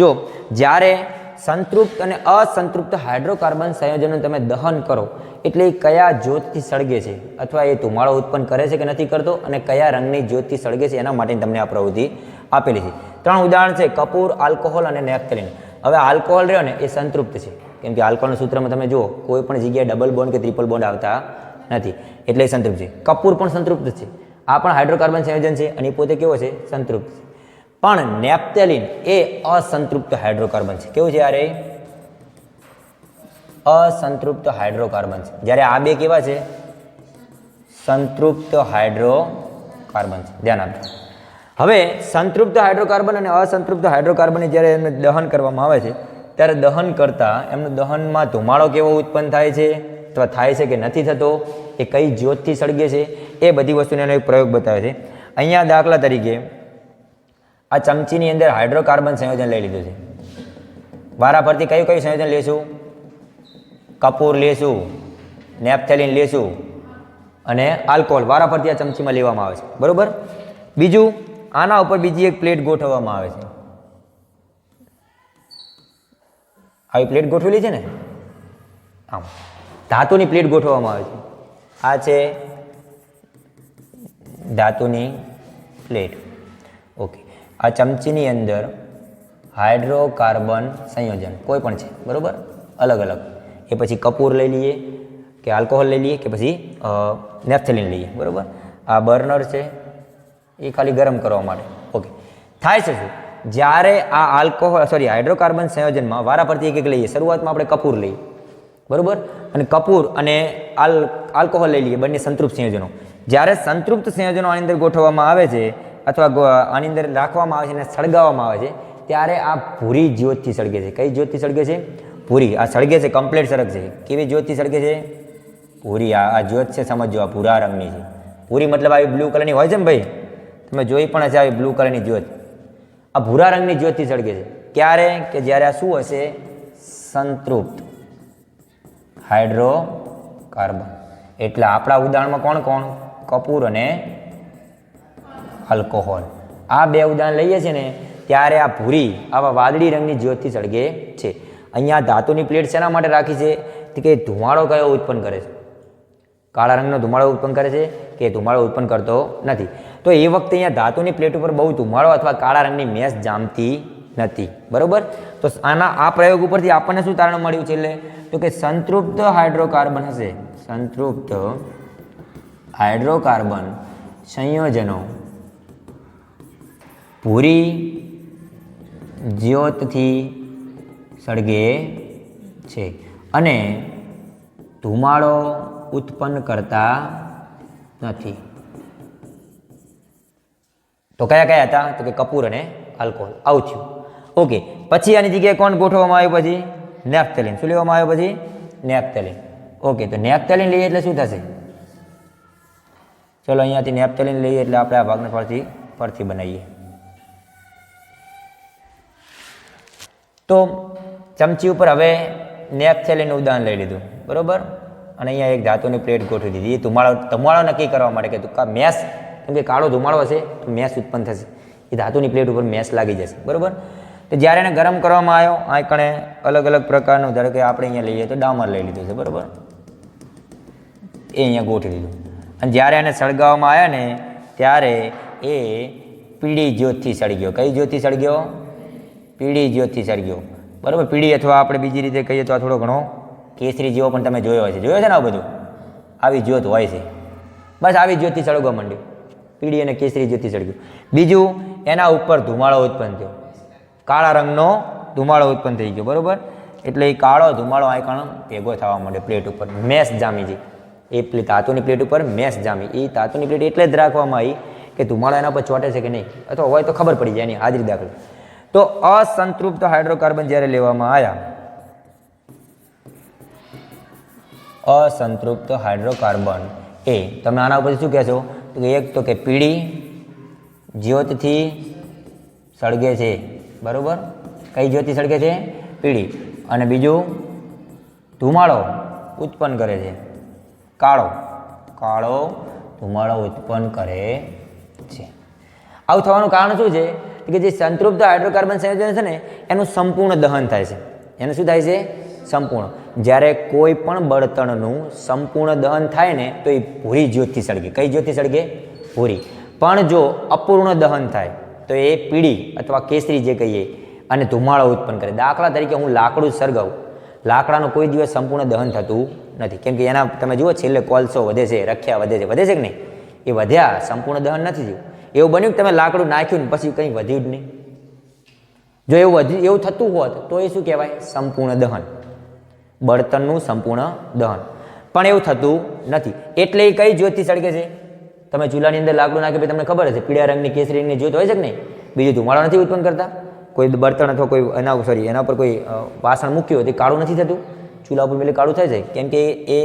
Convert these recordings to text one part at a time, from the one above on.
જો, જ્યારે સંતૃપ્ત અને અસંતૃપ્ત હાઇડ્રોકાર્બન સંયોજનો તમે દહન કરો, એટલે એ કયા જ્યોતથી સળગે છે? અથવા એ ધુમાડો ઉત્પન્ન કરે છે કે નથી કરતો? અને કયા રંગની જ્યોતથી સળગે છે? એના માટે તમને આ પ્રવૃત્તિ આપેલી છે. ત્રણ ઉદાહરણ છે, કપૂર, આલ્કોહોલ અને નેપ્થલિન. હવે આલ્કોહોલ રહ્યો ને, એ સંતૃપ્ત છે. કેમ કે આલ્કોહોલના સૂત્રમાં તમે જુઓ, કોઈ પણ જગ્યાએ ડબલ બોન્ડ કે ટ્રિપલ બોન્ડ આવતા નથી. એટલે સંતૃપ્ત છે. કપૂર પણ સંતૃપ્ત છે. આ પણ હાઇડ્રોકાર્બન સંયોજન છે અને પોતે કેવો છે? સંતૃપ્ત છે. પણ નેપ્તેલિન એ અસંતૃપ્ત હાઇડ્રોકાર્બન છે. કેવું છે યારે અસંતૃપ્ત હાઇડ્રોકાર્બન છે. જ્યારે આ બે કેવા છે? સંતૃપ્ત હાઇડ્રોકાર્બન છે. ધ્યાન આપજો. હવે સંતૃપ્ત હાઇડ્રોકાર્બન અને અસંતૃપ્ત હાઇડ્રોકાર્બન જ્યારે એમને દહન કરવામાં આવે છે, ત્યારે દહન કરતાં એમનું દહનમાં ધુમાડો કેવો ઉત્પન્ન થાય છે? અથવા થાય છે કે નથી થતો? એ કઈ જ્યોતથી સળગે છે? એ બધી વસ્તુનો એનો એક પ્રયોગ બતાવે છે. અહીંયા દાખલા તરીકે આ ચમચીની અંદર હાઇડ્રોકાર્બન સંયોજન લઈ લીધું છે. વારાફરતી કયું કયું સંયોજન લેશું? કપૂર લેશું, નેપથેલિન લેશું અને આલ્કોહોલ વારાફરતી આ ચમચીમાં લેવામાં આવે છે. બરાબર? બીજું, આના ઉપર બીજી એક પ્લેટ ગોઠવવામાં આવે છે. આવી પ્લેટ ગોઠવેલી છે ને? આમ, ધાતુની પ્લેટ ગોઠવવામાં આવે છે. આ છે ધાતુની પ્લેટ. આ ચમચીની અંદર હાઇડ્રોકાર્બન સંયોજન, કોઈ પણ છે, બરોબર? અલગ અલગ. એ પછી કપૂર લઈ લઈએ, કે આલ્કોહોલ લઈ લઈએ, કે પછી નેપ્થેલિન લઈએ, બરોબર? આ બર્નર છે, એ ખાલી ગરમ કરવા માટે. ઓકે. થાય છે શું? જ્યારે આ આલ્કોહોલ, સોરી, હાઇડ્રોકાર્બન સંયોજનમાં વારા પરથી એક એક લઈએ, શરૂઆતમાં આપણે કપૂર લઈએ, બરોબર? અને કપૂર અને આલ, આલ્કોહોલ લઈ લઈએ, બંને સંતૃપ્ત સંયોજનો. જ્યારે સંતૃપ્ત સંયોજનો આની અંદર ગોઠવવામાં આવે છે અથવા આની અંદર રાખવામાં આવે છે અને સળગાવવામાં આવે છે, ત્યારે આ ભૂરી જ્યોતથી સળગે છે. કઈ જ્યોતથી સળગે છે? ભૂરી. આ સળગે છે કમ્પ્લેટ સળગ છે. કેવી જ્યોતથી સળગે છે? ભૂરી. આ આ જ્યોત છે, સમજો, આ ભૂરા રંગની છે. પૂરી મતલબ આવી બ્લુ કલરની હોય છે ને ભાઈ? તમે જોઈ પણ હશે આવી બ્લુ કલરની જ્યોત. આ ભૂરા રંગની જ્યોતથી સળગે છે. ક્યારે? કે જ્યારે આ શું હશે? સંતૃપ્ત. હાઇડ્રોકાર્બન. એટલે આપણા ઉદાહરણમાં કોણ? કોણ? કપૂર અને આલ્કોહોલ આ બે ઉદાહરણ લઈએ છીએ ને, ત્યારે આ ભૂરી આવા વાદળી રંગની જ્યોતથી સળગે છે. અહીંયા ધાતુની પ્લેટ શેના માટે રાખી છે? કે ધુમાડો કયો ઉત્પન્ન કરે છે? કાળા રંગનો ધુમાડો ઉત્પન્ન કરે છે કે ધુમાડો ઉત્પન્ન કરતો નથી? તો એ વખતે અહીંયા ધાતુની પ્લેટ ઉપર બહુ ધુમાડો અથવા કાળા રંગની મેસ જામતી નથી. બરાબર? તો આના, આ પ્રયોગ ઉપરથી આપણને શું તારણ મળ્યું છે એટલે? તો કે સંતૃપ્ત હાઇડ્રોકાર્બન હશે. સંતૃપ્ત હાઇડ્રોકાર્બન સંયોજનો ભૂરી જ્યોતથી સળગે છે. અને ધુમાડો ઉત્પન્ન કરતા નથી. તો કયા કયા હતા? તો કે કપૂર અને આલ્કોહોલ. આવું થયું. ઓકે. પછી આની જગ્યાએ કોણ ગોઠવવામાં આવ્યું પછી? નેપ્થેલિન. શું લેવામાં આવ્યું પછી? નેપ્થેલિન. ઓકે. તો નેપ્થેલિન લઈએ એટલે શું થશે? ચલો અહીંયાથી નેપ્થેલિન લઈએ એટલે આપણે આ ભાગને પરથી પરથી બનાવીએ. તો ચમચી ઉપર હવે નેપ્થેલિનનું ઉદાહરણ લઈ લીધું. બરાબર? અને અહીંયા એક ધાતુની પ્લેટ ગોઠવી દીધી. એ ધુમાડો ધુમાડો નક્કી કરવા માટે કે તું મેસ, કેમ કે કાળો ધુમાડો હશે તો મેસ ઉત્પન્ન થશે. એ ધાતુની પ્લેટ ઉપર મેસ લાગી જશે. બરાબર? તો જ્યારે એને ગરમ કરવામાં આવ્યો, આ કણે અલગ અલગ પ્રકારનું, ધારો કે આપણે અહીંયા લઈએ તો ડામર લઈ લીધું છે. બરોબર? એ અહીંયા ગોઠવી દીધું. અને જ્યારે એને સળગાવવામાં આવ્યા ને, ત્યારે એ પીળી જ્યોતથી સળગ્યો. કઈ જ્યોતથી સળગ્યો? પીળી જ્યોતથી સળગ્યો બરાબર? પીળી અથવા આપણે બીજી રીતે કહીએ તો આ થોડો ઘણો કેસરી જેવો પણ તમે જોયો હશે. જોયો છે ને આ બધું? આવી જ્યોત હોય છે. બસ આવી જ્યોતથી સળગવા માંડ્યું. પીળી અને કેસરી જ્યોતથી સળગ્યું બીજું, એના ઉપર ધુમાડો ઉત્પન્ન થયો. કાળા રંગનો ધુમાડો ઉત્પન્ન થઈ ગયો. બરાબર? એટલે એ કાળો ધુમાડો આ ભેગો થવા માંડ્યો પ્લેટ ઉપર. મેસ જામી છે એ પ્લે ધાતુની પ્લેટ ઉપર મેસ જામી. એ ધાતુની પ્લેટ એટલે જ રાખવામાં આવી કે ધુમાડો એના પર ચોંટે છે કે નહીં? અથવા હોય તો ખબર પડી જાય એની હાજરી દાખલ. તો અસંતૃપ્ત હાઇડ્રોકાર્બન જ્યારે લેવામાં આવ્યા અસંતૃપ્ત હાઇડ્રોકાર્બન એ, તમે આના ઉપર શું કહેશો? તો એક તો કે પીળી, જ્યોતથી સળગે છે, બરાબર? કઈ જ્યોતિ સળગે છે? પીળી. અને બીજું, ધુમાડો ઉત્પન્ન કરે છે, કાળો. કાળો ધુમાડો ઉત્પન્ન કરે છે. આવું થવાનું કારણ શું છે? કે જે સંતૃપ્ત હાઇડ્રોકાર્બન સંયોજન છે ને, એનું સંપૂર્ણ દહન થાય છે. એનું શું થાય છે? સંપૂર્ણ. જ્યારે કોઈ પણ બળતણનું સંપૂર્ણ દહન થાય ને, તો એ ભૂરી જ્યોતથી સળગે. કઈ જ્યોતથી સળગે? ભૂરી પણ જો અપૂર્ણ દહન થાય, તો એ પીળી અથવા કેસરી જે કહીએ, અને ધુમાળો ઉત્પન્ન કરે. દાખલા તરીકે હું લાકડું સળગાવું. લાકડાનું કોઈ દિવસ સંપૂર્ણ દહન થતું નથી. કેમ કે એના, તમે જુઓ છેલ્લે કોલસો વધે છે, રખ્યા વધે છે. વધે છે કે નહીં? એ વધ્યા, સંપૂર્ણ દહન નથી થયું. એવું બન્યું કે તમે લાકડું નાખ્યું ને પછી કંઈ વધ્યું જ નહીં. જો એવું વધ્યું, એવું થતું હોત, તો એ શું કહેવાય? સંપૂર્ણ દહન. બળતણનું સંપૂર્ણ દહન. પણ એવું થતું નથી. એટલે એ કઈ જ્યોતથી સળગે છે? તમે ચૂલાની અંદર લાકડું નાખે પછી તમને ખબર હશે, પીળા રંગની કેસરી રંગની જ્યોત હોય છે કે નહીં? બીજું ધુમાડો નથી ઉત્પન્ન કરતા? કોઈ બળતણ અથવા કોઈ એના સોરી, એના ઉપર કોઈ વાસણ મૂક્યું હોય તે કાળું નથી થતું? ચૂલા ઉપર પેલી કાળું થાય છે કેમ કે એ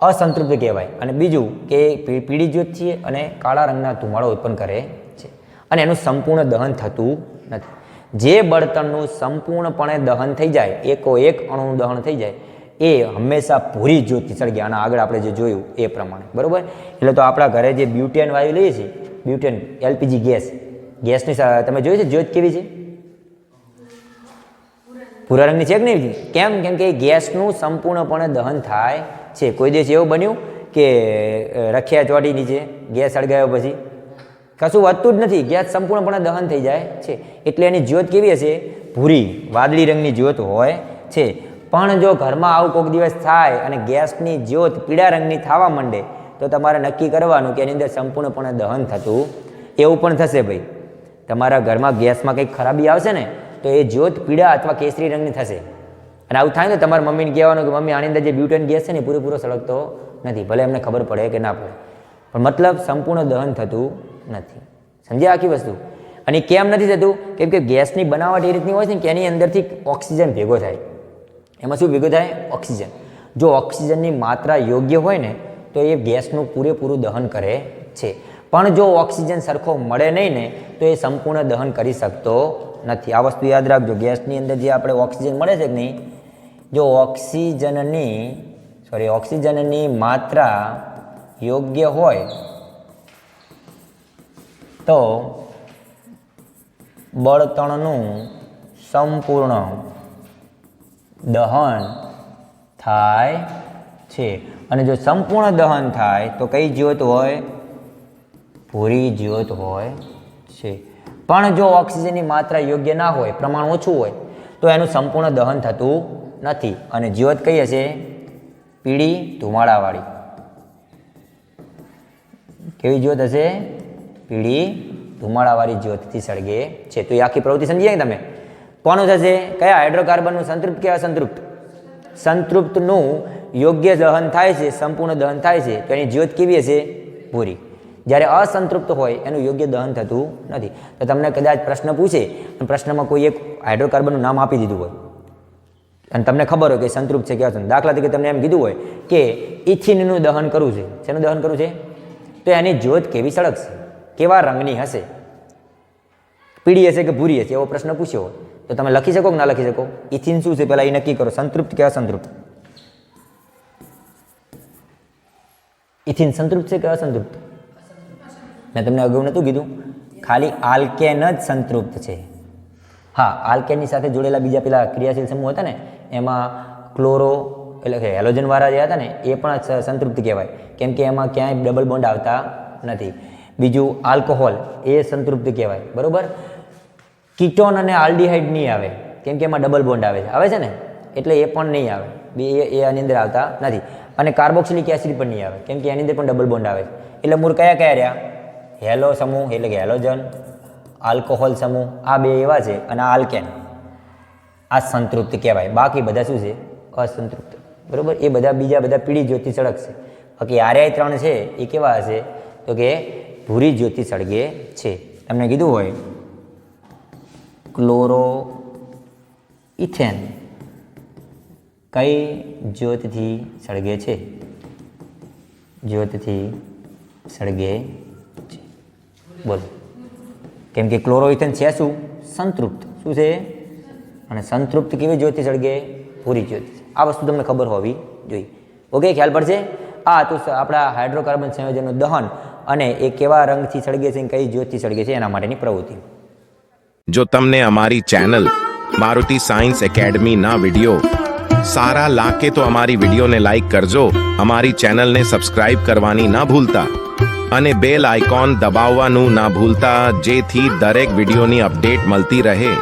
અસંતૃપ્ત કહેવાય. અને બીજું કે પીળી જ્યોત છે અને કાળા રંગના ધુમાડો ઉત્પન્ન કરે છે. અને એનું સંપૂર્ણ દહન થતું નથી. જે બળતણનું સંપૂર્ણપણે દહન થઈ જાય, એકો એક અણુનું દહન થઈ જાય, એ હંમેશા ભૂરી જ્યોતથી સળગે અને આગળ આપણે જે જોયું એ પ્રમાણે. બરોબર? એટલે તો આપણા ઘરે જે બ્યુટેન વાયુ લઈએ છીએ બ્યુટેન એલપીજી ગેસ ગેસની તમે જોયું છે જ્યોત કેવી છે? ભૂરા રંગની છે કે નહીં? કેમ? કેમ કે ગેસનું સંપૂર્ણપણે દહન થાય છે. કોઈ દિવસ એવું બન્યું કે રખિયા ચોટી નીચે, ગેસ સળગાવ્યો પછી? કશું વધતું જ નથી. ગેસ સંપૂર્ણપણે દહન થઈ જાય છે. એટલે એની જ્યોત કેવી હશે? ભૂરી, વાદળી રંગની જ્યોત હોય છે. પણ જો ઘરમાં આવું કોઈક દિવસ થાય અને ગેસની જ્યોત પીળા રંગની થવા માંડે, તો તમારે નક્કી કરવાનું કે એની અંદર સંપૂર્ણપણે દહન થતું એવું પણ થશે ભાઈ. તમારા ઘરમાં ગેસમાં કંઈક ખરાબી આવશે ને, તો એ જ્યોત પીળા અથવા કેસરી રંગની થશે. અને આવું થાય ને તમારા મમ્મીને કહેવાનું કે મમ્મી, આની અંદર જે બ્યુટેન ગેસ છે ને પૂરેપૂરો સળગતો નથી. ભલે એમને ખબર પડે કે ના પડે. પણ મતલબ સંપૂર્ણ દહન થતું નથી. સમજ્યા આખી વસ્તુ? અને કેમ નથી થતું? કેમ કે ગેસની બનાવટ એ રીતની હોય છે ને કે એની અંદરથી ઓક્સિજન ભેગો થાય. એમાં શું ભેગો થાય? ઓક્સિજન. જો ઓક્સિજનની માત્રા યોગ્ય હોય ને, તો એ ગેસનું પૂરેપૂરું દહન કરે છે. પણ જો ઓક્સિજન સરખો મળે નહીં ને, તો એ સંપૂર્ણ દહન કરી શકતો નથી. આ વસ્તુ યાદ રાખજો. ગેસની અંદર જે આપણે ઓક્સિજન મળે છે કે નહીં જો ઓક્સિજનની સોરી ઓક્સિજનની માત્રા યોગ્ય હોય, તો બળતણનું સંપૂર્ણ દહન થાય છે. અને જો સંપૂર્ણ દહન થાય, તો કઈ જ્યોત હોય? ભૂરી જ્યોત હોય છે. પણ જો ઓક્સિજનની માત્રા યોગ્ય ના હોય, પ્રમાણ ઓછું હોય, તો એનું સંપૂર્ણ દહન થતું નથી. અને જ્યોત કઈ હશે પીળી ધુમાડાવાળી. કેવી જ્યોત હશે? પીળી ધુમાડાવાળી જ્યોતથી સળગે છે. તો એ આખી પ્રવૃત્તિ સમજી ગયા તમે? કોનું થશે? કયા હાઇડ્રોકાર્બનનું સંતૃપ્ત કે અસંતૃપ્ત? સંતૃપ્તનું યોગ્ય દહન થાય છે, સંપૂર્ણ દહન થાય છે, તો એની જ્યોત કેવી હશે? ભૂરી. જ્યારે અસંતૃપ્ત હોય, એનું યોગ્ય દહન થતું નથી. તો તમને કદાચ પ્રશ્ન પૂછે પ્રશ્નમાં કોઈ એક હાઇડ્રોકાર્બનનું નામ આપી દીધું હોય. અને તમને ખબર હોય કે સંતૃપ્ત છે કેવા છે? દાખલા તરીકે તમને એમ કીધું હોય કે ઇથિનનું દહન કરવું છે. શેનું દહન કરવું છે? તો એની જ્યોત કેવી સળગશે કેવા રંગની હશે? પીળી હશે કે ભૂરી હશે? એવો પ્રશ્ન પૂછ્યો તો તમે લખી શકો કે ના લખી શકો? ઇથિન શું છે? પહેલાં એ નક્કી કરો. સંતૃપ્ત કે અસંતૃપ્ત? ઇથિન સંતૃપ્ત છે કે અસંતૃપ્ત? મેં તમને અગાઉ નહોતું કીધું. ખાલી આલ્કેન જ સંતૃપ્ત છે. હા આલ્કેનની સાથે જોડેલા બીજા પેલા ક્રિયાશીલ સમૂહ હતા ને, એમાં ક્લોરો એટલે કે હેલોજનવાળા જે હતા ને, એ પણ સંતૃપ્ત કહેવાય. કેમ કે એમાં ક્યાંય ડબલ બોન્ડ આવતા નથી. બીજું આલ્કોહોલ એ સંતૃપ્ત કહેવાય, બરાબર? કીટોન અને આલ્ડીહાઇડ નહીં આવે, કેમ કે એમાં ડબલ બોન્ડ આવે છે. આવે છે ને? એટલે એ પણ નહીં આવે. બે, એ એ આની અંદર આવતા નથી. અને કાર્બોક્સિલિક એસિડ પણ નહીં આવે, કેમ કે એની અંદર પણ ડબલ બોન્ડ આવે છે. એટલે મૂળ કયા કયા રહ્યા? હેલો સમૂહ, એટલે કે હેલોજન આલ્કોહોલ સમૂહ, આ બે એવા છે અને આલ્કેન. આ સંતૃપ્ત કહેવાય. બાકી બધા શું છે? અસંતૃપ્ત. બરાબર? એ બધા બીજા બધા પીળી જ્યોતિ સળગશે. બાકી આર્યાય ત્રણ છે, એ કેવા હશે? તો કે ભૂરી જ્યોતિ સળગે છે. તમને કીધું હોય. ક્લોરો ઇથેન કઈ જ્યોતથી સળગે છે? જ્યોતથી સળગે છે. બોલો. કેમ કે ક્લોરોઇથન છે શું? સંતૃપ્ત. શું છે? અને સંતૃપ્ત કેવી જ્યોતિ સળગે પૂરી જ્યોતિ આ વસ્તુ તમને ખબર હોવી જોઈએ. ઓકે, ખ્યાલ પડશે? આ તો આપણા હાઇડ્રોકાર્બન સંયોજનનું દહન અને એ કેવા રંગથી સળગે છે કઈ જ્યોતથી સળગે છે એના માટેની પ્રવૃત્તિ. જો તમને અમારી ચેનલ મારુતિ સાયન્સ એકેડમીના વીડિયો સારા લાગે તો અમારી વિડીયોને લાઈક કરજો. અમારી ચેનલને સબસ્ક્રાઇબ કરવાની ના ભૂલતા. અને બેલ આઇકોન દબાવવાનું ના ભૂલતા જેથી દરેક વિડીયોની અપડેટ મળતી રહે.